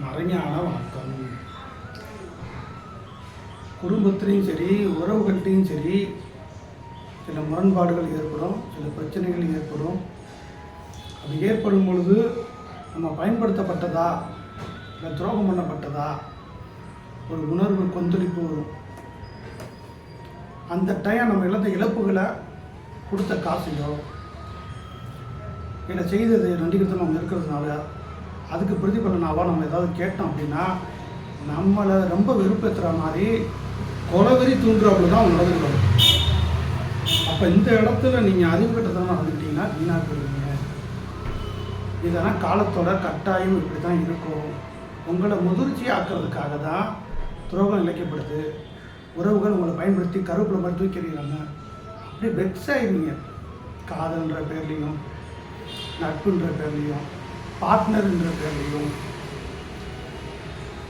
மறைஞான வணக்கம். குடும்பத்திலையும் சரி உறவுகள்கிட்டையும் சரி சில முரண்பாடுகள் ஏற்படும் சில பிரச்சனைகள் ஏற்படும். அது ஏற்படும் பொழுது நம்ம பயன்படுத்தப்பட்டதா இல்லை துரோகம் பண்ணப்பட்டதா? ஒரு உணர்வு கொந்தளிப்பு வரும். அந்த டைம் நம்ம இழந்த இழப்புகளை கொடுத்த காசையோ இல்லை செய்தது நன்றிக்கிறத நம்ம இருக்கிறதுனால அதுக்கு பிரதிபலனாவா நம்ம ஏதாவது கேட்டோம் அப்படின்னா நம்மளை ரொம்ப வெறுப்பேற்றுற மாதிரி கொலவெறி தூண்டுறவங்க தான் அவங்க நடந்துக்கிறோம் அப்போ இந்த இடத்துல நீங்கள் அறிவு கட்டத்தனம் நடந்துக்கிட்டீங்கன்னா வீணாக போயிருவீங்க இதெல்லாம் காலத்தோட கட்டாயம் இப்படி தான் இருக்கும். உங்களை முதிர்ச்சி ஆக்கிறதுக்காக தான் துரோகம் இழைக்கப்படுது. உறவுகள் உங்களை பயன்படுத்தி கருவேப்பிலை மாதிரி தூக்கிறீங்க அப்படியே வெக்ஸ் ஆயிடுவீங்க. காதல்ன்ற பேர்லேயும் நட்புன்ற பேர்லேயும். பார்ட்னர்ன்ற பேர்லையும்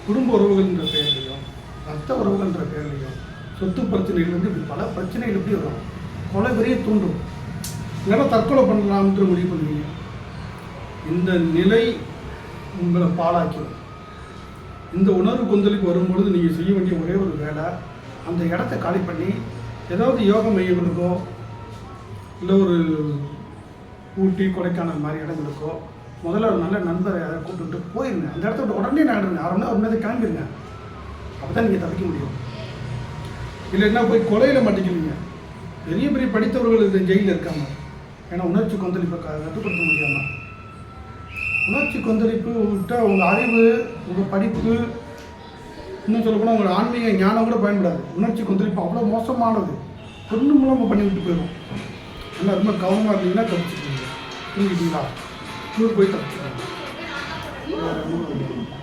குடும்ப உறவுகள்ன்ற பேர்லையும் ரத்த உறவுகள்ன்ற பேர்லையும் சொத்து பிரச்சனைகள்லேருந்து இப்படி பல பிரச்சனைகள் எப்படி வரும். கொலை பெரிய தூண்டும். இல்லைன்னா தற்கொலை பண்ணலாம்ன்ற முடிவு பண்ணுவீங்க. இந்த நிலை உங்களை பாழாக்கிடும். இந்த உணர்வு கொந்தளிப்பு வரும்பொழுது நீங்கள் செய்ய வேண்டிய ஒரே ஒரு வேலை அந்த இடத்த காலி பண்ணி ஏதாவது யோக மையங்களுக்கோ இல்லை ஒரு ஊட்டி கொடைக்கானல் மாதிரி இடங்களுக்கோ முதல்ல ஒரு நல்ல நண்பரை யாரை கூப்பிட்டு போயிருங்க. அந்த இடத்த விட்டு உடனே நகருங்க அரை மணி நேரம் ஒரு மணி கிளம்பிடுங்க அப்போ தான் நீங்கள் தப்பிக்க முடியும். இல்லைன்னா போய் கொலையில் மாட்டிக்கிறீங்க பெரிய பெரிய படித்தவர்கள் இந்த ஜெயிலில் இருக்காங்க. ஏன்னா உணர்ச்சி கொந்தளிப்பை கட்டுப்படுத்த முடியாமல் உணர்ச்சி கொந்தளிப்பு விட்டால் உங்கள் அறிவு உங்கள் படிப்பு இன்னும் சொல்லப்போனால் உங்கள் ஆன்மீக ஞானம் கூட பயன்படாது. உணர்ச்சி கொந்தளிப்பு அவ்வளோ மோசமானது. ஒன்று மூலமாக பண்ணி விட்டு போயிடும் நல்லா ரொம்ப கவனமாக இருந்தீங்கன்னா தப்பிச்சுக்கோங்க புரிஞ்சுக்கிட்டீங்களா? டூர் போய் தப்பிச்சுக்கோங்க வேற ஒண்ணும் இல்லை.